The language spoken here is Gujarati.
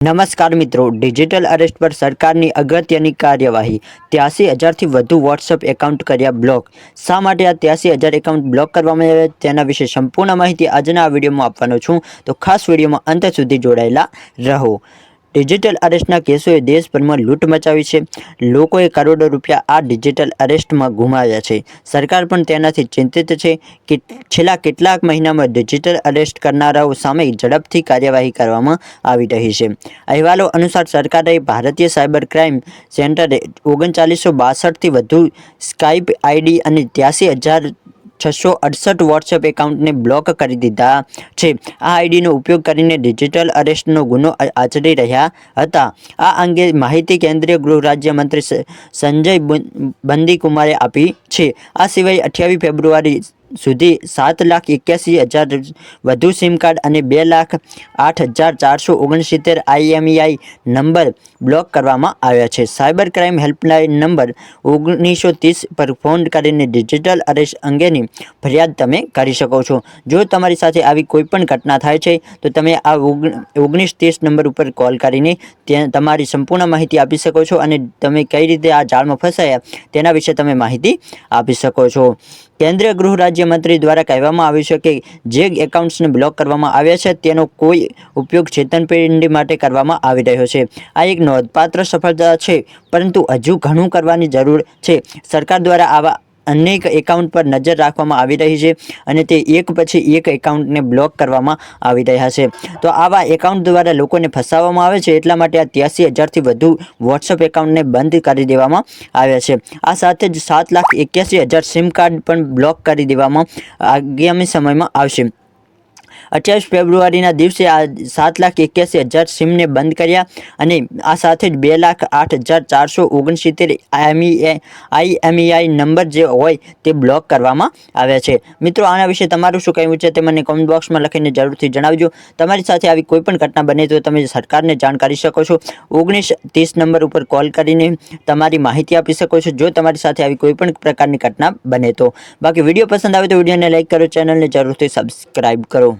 નમસ્કાર મિત્રો, ડિજિટલ અરેસ્ટ પર સરકારની અગત્યની કાર્યવાહી. ત્યાસી હજારથી વધુ વોટ્સઅપ એકાઉન્ટ કર્યા બ્લોક. શા માટે આ ત્યાસી હજાર એકાઉન્ટ બ્લોક કરવામાં આવ્યા? તેના વિશે સંપૂર્ણ માહિતી આજના આ વિડીયોમાં આપવાનો છું. તો ખાસ વિડીયોમાં અંત સુધી જોડાયેલા રહો. ડિજિટલ અરેસ્ટના કેસોએ દેશભરમાં લૂંટ મચાવી છે. લોકોએ કરોડો રૂપિયા આ ડિજિટલ અરેસ્ટમાં ગુમાવ્યા છે. સરકાર પણ તેનાથી ચિંતિત છે કે છેલ્લા કેટલાક મહિનામાં ડિજિટલ અરેસ્ટ કરનારાઓ સામે ઝડપથી કાર્યવાહી કરવામાં આવી રહી છે. અહેવાલો અનુસાર સરકારે ભારતીય સાયબર ક્રાઇમ સેન્ટરે ઓગણચાલીસો બાસઠથી વધુ સ્કાઇપ આઈડી અને ત્યાસી હજાર છસો અડસઠ વોટ્સએપ એકાઉન્ટને બ્લોક કરી દીધા છે. આ આઈડીનો ઉપયોગ કરીને ડિજિટલ અરેસ્ટનો ગુનો આચરી રહ્યા હતા. આ અંગે માહિતી કેન્દ્રીય ગૃહ રાજ્યમંત્રી સંજય બંદીકુમારે આપી છે. આ સિવાય અઠ્યાવીસ ફેબ્રુઆરી સુધી સાત લાખ એક્યાસી હજાર વધુ સિમ કાર્ડ અને બે લાખ આઠ હજાર ચારસો ઓગણસિત્તેર આઈએમઈઆઈ નંબર બ્લોક કરવામાં આવ્યા છે. સાયબર ક્રાઇમ હેલ્પલાઇન નંબર ઓગણીસો ત્રીસ પર ફોન કરીને ડિજિટલ અરેસ્ટ અંગેની ફરિયાદ તમે કરી શકો છો. જો તમારી સાથે આવી કોઈપણ ઘટના થાય છે, તો તમે આ ઓગણ- ઓગણીસ ત્રીસ નંબર ઉપર કોલ કરીને ત્યાં તમારી સંપૂર્ણ માહિતી આપી શકો છો અને તમે કઈ રીતે આ જાળમાં ફસાયા તેના વિશે તમે માહિતી આપી શકો છો. કેન્દ્રીય ગૃહ રાજ્યમંત્રી દ્વારા કહેવામાં આવ્યું છે કે જે એકાઉન્ટ્સને બ્લોક કરવામાં આવ્યા છે, તેનો કોઈ ઉપયોગ છેતરપિંડી માટે કરવામાં આવી રહ્યો છે. આ એક નોંધપાત્ર સફળતા છે, પરંતુ હજુ ઘણું કરવાની જરૂર છે. સરકાર દ્વારા આવા અનેક એકાઉન્ટ પર નજર રાખવામાં આવી રહી છે અને તે એક પછી એક એકાઉન્ટને બ્લોક કરવામાં આવી રહ્યા છે. તો આવા એકાઉન્ટ દ્વારા લોકોને ફસાવવામાં આવે છે, એટલા માટે આ ત્યાસી હજારથી વધુ વોટ્સઅપ એકાઉન્ટને બંધ કરી દેવામાં આવ્યા છે. આ સાથે જ સાત લાખ એક્યાસી હજાર સિમ કાર્ડ પણ બ્લોક કરી દેવામાં આગામી સમયમાં આવશે. અઠ્યાવીસ ફેબ્રુઆરીના દિવસે આ સાત લાખ એક્યાસી હજાર સિમને બંધ કર્યા અને આ સાથે જ બે લાખ આઠ હજાર ચારસો ઓગણસિત્તેર આઈએમઈઆઈ નંબર જે હોય તે બ્લોક કરવામાં આવ્યા છે. મિત્રો, આના વિશે તમારું શું કહેવું છે તે મને કોમેન્ટ બોક્સમાં લખીને જરૂરથી જણાવજો. તમારી સાથે આવી કોઈ પણ ઘટના બને તો તમે સરકારને જાણ કરી શકો છો. ઓગણીસ ત્રીસ નંબર ઉપર કોલ કરીને તમારી માહિતી આપી શકો છો જો તમારી સાથે આવી કોઈ પણ પ્રકારની ઘટના બને તો. બાકી વીડિયો પસંદ આવે તો વિડીયોને લાઇક કરો, ચેનલને જરૂરથી સબસ્ક્રાઈબ કરો.